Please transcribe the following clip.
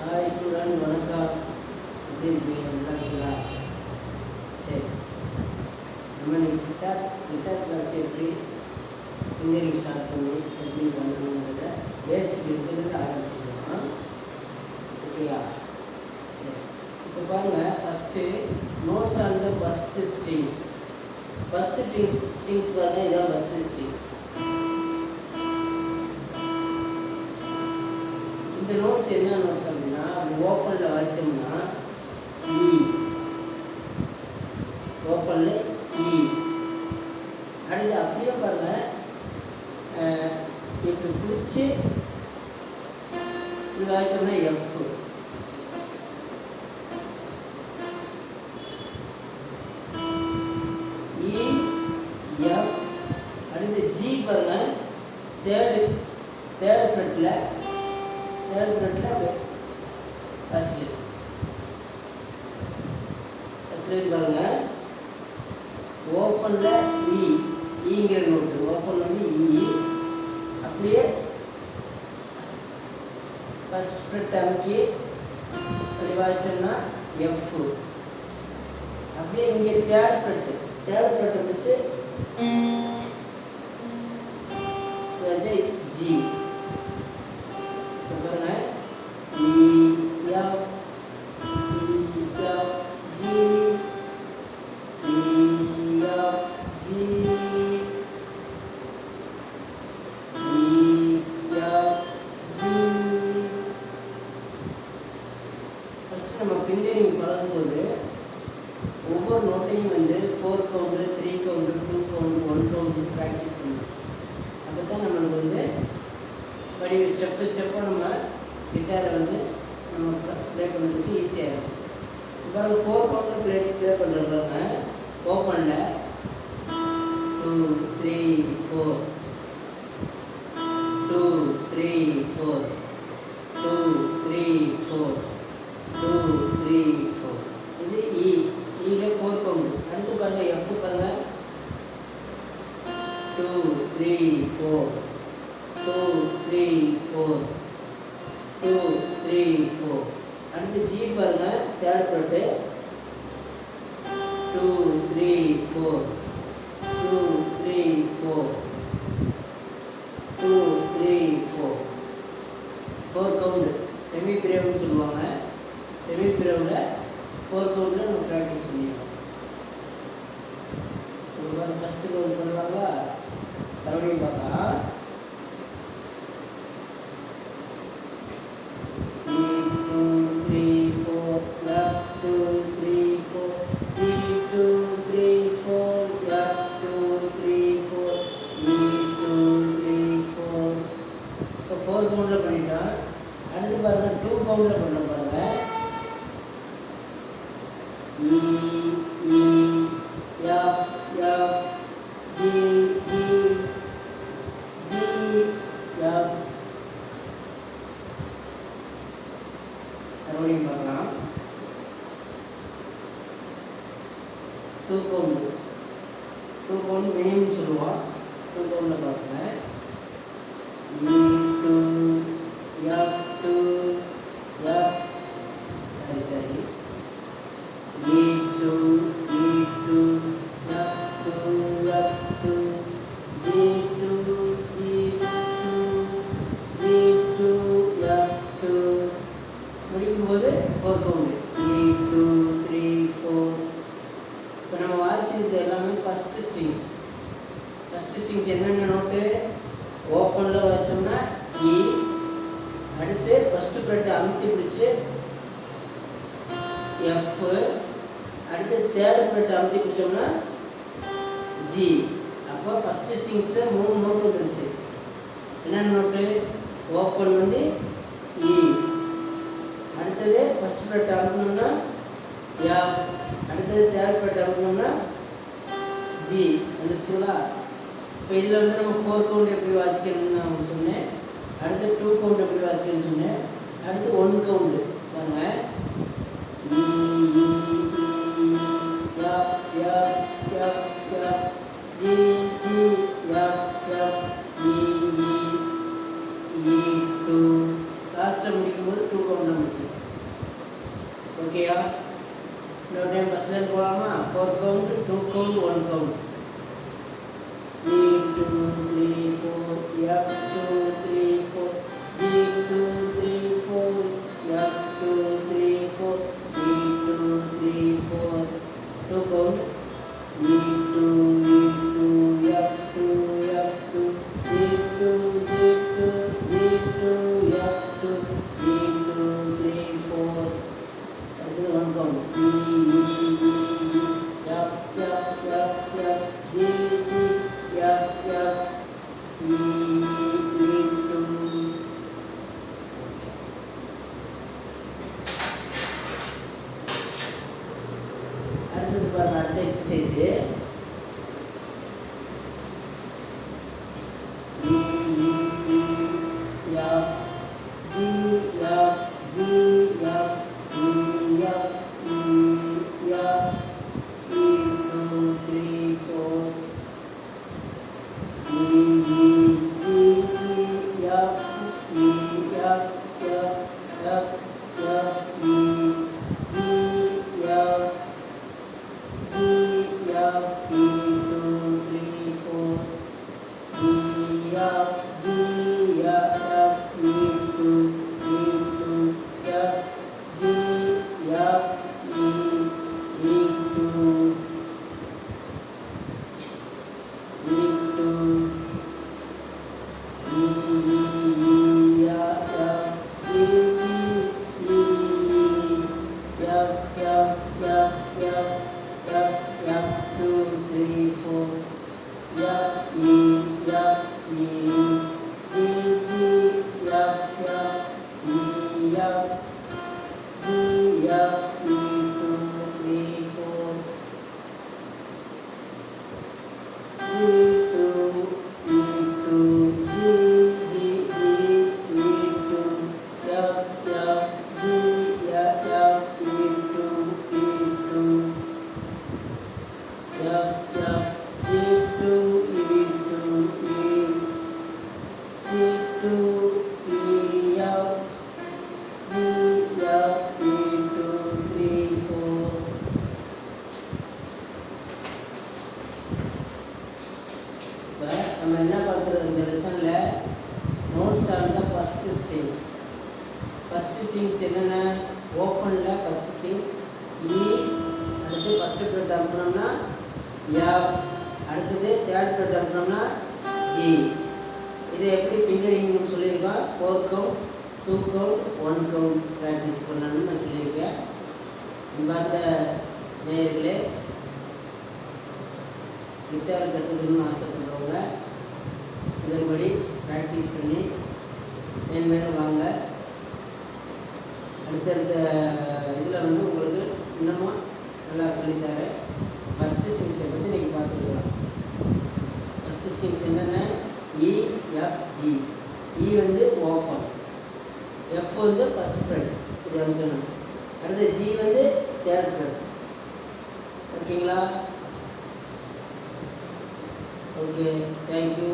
Hi student வணக்கம். எப்படி இருக்கீங்க? நல்லா இருக்கீங்களா? சரி. நம்ம இன்னைக்கு கிட்டார் கிட்டார் கிளாஸ் எப்படி ஃபிங்கரிங் ஸ்டார்ட் பண்ணி எப்படி பண்ணணுங்கிறத பேசிக் இருக்கிறது ஆரம்பிச்சுக்கலாம். ஓகேயா சரி. இப்போ பாருங்கள் first notes on the first strings first strings strings பாருங்கள் இதான் ஃபஸ்ட்டு ஸ்ட்ரிங்ஸ் இந்த நோட்ஸ் என்ன நோட்ஸ் அப்படின்னா ஓப்பனில் வச்சோம்னா இ ஓப்பனில் இ அடுத்து அப்படியே பாருங்கள் அஹ், இப்படி பிடிச்சி இது வச்சோம்னா எஃப் ஃபஸ்ட்டு ஃபஸ்ட்டில் பாருங்க. ஓப்பனில் இ ஈங்கிற நோட்டு ஓப்பன் வந்து இ அப்படியே ஃபஸ்ட் ஃப்ரெட் அமுக்கி அப்படி வாய்ச்சோம்னா எஃப் அப்படியே இங்கே தேர்ட் ஃப்ரெட்டு தேர்ட் ஃப்ரெட்டை வச்சு ஜி படி ஸ்டெப்பு ஸ்டெப்பாக நம்ம கிட்டாரை வந்து நம்ம ப்ளே பண்ணுறதுக்கு ஈஸியாக இருக்கும். இப்போ ஃபோர் பவுண்டர் ப்ளே ப்ளே பண்ணுறவங்க ஓப்பனில் two three four two three four two three four two three four இது இ இல ஃபோர் கவுண்ட் அடுத்து பாருங்கள் எஃப் பாருங்கள் two three four two three four two three four அடுத்து ஜி பாருங்க தேர்ட் பட்டு two three four two three four two three four four count semi பிரேவ்னு சொல்லுவாங்க. Semi பிரேவில் four கவுண்டில் நம்ம ப்ராக்டிஸ் பண்ணிடலாம் ஒரு ஃபஸ்ட்டு கவுண்ட் பண்ணுவாங்களா மறுபடியும் பார்த்தா பாருங்க டூ கவுண்டில் பண்ண பாருங்க. E E G G G யா மறுபடியும் பார்க்கலாம். Two count two count minimum two கவுண்டில் பார்க்குறேன் முடிக்கும்போது four count three two three four இப்போ நம்ம வாசிச்சது எல்லாமே ஃபஸ்ட்டு ஸ்ட்ரிங்ஸ் ஃபஸ்ட்டு ஸ்ட்ரிங்ஸ் என்னென்ன நோட்டு ஓப்பனில் வச்சோம்னா இ அடுத்து ஃபஸ்ட்டு ப்ரெட்டை அமுத்தி பிடிச்சி எஃப் அடுத்து தேர்ட் ப்ரெட்டை அமுத்தி பிடிச்சோம்னா ஜி அப்போ ஃபஸ்ட்டு ஸ்ட்ரிங்ஸில் மூணு நோட்டு வந்துருச்சு. என்னென்ன நோட்டு ஓப்பன் வந்து இ அடுத்தது ஃபஸ்ட் ப்ரெட் அமுக்கணும்னா எஃப் அடுத்தது தேர்ட் ப்ரெட் அமுக்கணும்னா ஜி வந்துருச்சுங்களா? இப்போ இதில் வந்து நம்ம ஃபோர் கவுண்ட் எப்படி வாசிக்கணும்னு நான் உங்களுக்கு சொன்னேன். அடுத்து டூ கவுண்ட் எப்படி வாசிக்கணும்னு சொன்னேன். அடுத்து ஒன் கவுண்டு பாருங்கள் e. எஃப், பாருங்க you. ஃபஸ்ட்டு திங்ஸ் என்னென்ன? ஓப்பனில் ஃபஸ்ட்டு திங்ஸ் இ அடுத்து ஃபஸ்ட்டு ப்ரெட் அனுப்புனோம்னா எஃப் அடுத்தது தேர்ட் ப்ரெட் அனுப்புனோம்னா ஜி இதை எப்படி ஃபிங்கரிங்னு சொல்லியிருக்கோம். Four count two count one count practice பண்ணணும்னு நான் சொல்லியிருக்கேன். அன்பார்ந்த நேயர்களே கிட்டார் கற்றுக்கணும்னு ஆசைப்படுறவங்க இதன்படி ப்ராக்டிஸ் பண்ணி என் மேலே வாங்க. இந்த இதில் வந்து உங்களுக்கு இன்னமும் நல்லா சொல்லித்தரேன் ஃபஸ்ட்டு ஸ்ட்ரிங்ஸை பற்றி நீங்கள் பார்த்துக்கலாம் ஃபஸ்ட்டு ஸ்ட்ரிங்ஸ் என்னென்ன E F G e, E e வந்து ஓப்பன் எஃப் வந்து ஃபஸ்ட் ஃப்ரெண்ட் இது அமுக்கணும் அடுத்து ஜி வந்து தேர்ட் ஃப்ரெண்ட் ஓகேங்களா? Okay thank you